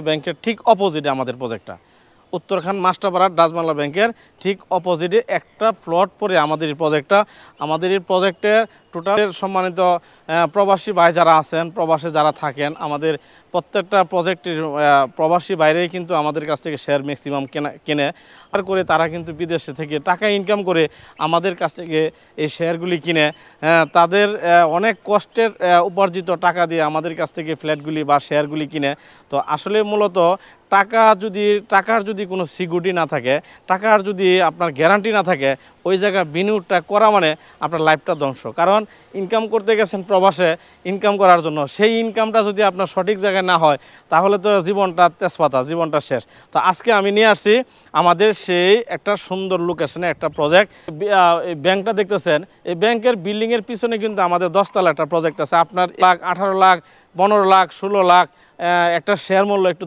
ব্যাংকের ঠিক অপোজিটে আমাদের প্রজেক্টটা উত্তরখান মাস্টারপাড়ার ডাজমালা ব্যাংকের ঠিক অপোজিটে একটা প্লট পরে আমাদের এই প্রজেক্টটা আমাদের এই প্রজেক্টের টোটাল সম্মানিত প্রবাসী ভাই যারা আছেন প্রবাসে যারা থাকেন আমাদের প্রত্যেকটা প্রজেক্টের প্রবাসী বাইরেই কিন্তু আমাদের কাছ থেকে শেয়ার ম্যাক্সিমাম কেনা কেনে। আর করে তারা কিন্তু বিদেশে থেকে টাকা ইনকাম করে আমাদের কাছ থেকে এই শেয়ারগুলি কিনে আহ, তাদের অনেক কষ্টের উপার্জিত টাকা দিয়ে আমাদের কাছ থেকে ফ্ল্যাটগুলি বা শেয়ারগুলি কিনে। তো আসলে মূলত টাকা যদি টাকার যদি কোনো সিকিউরিটি না থাকে টাকার যদি আপনার গ্যারান্টি না থাকে ওই জায়গায় বিনিয়োগটা করা মানে আপনার লাইফটা ধ্বংস। কারণ ইনকাম করতে গেছেন প্রবাসে ইনকাম করার জন্য। সেই ইনকামটা যদি আপনার সঠিক জায়গায় না হয়, তাহলে তো জীবনটা তেজপাতা, জীবনটা শেষ। তো আজকে আমি নিয়ে আসছি আমাদের সেই একটা সুন্দর লোকেশনে একটা প্রজেক্ট এই ব্যাংকটা দেখতেছেন, এই ব্যাংকের বিল্ডিংয়ের পিছনে কিন্তু আমাদের দশতলা একটা প্রজেক্ট আছে। আপনার লাখ, আঠারো লাখ, পনেরো লাখ, ষোলো লাখ একটা শেয়ার মূল্য একটু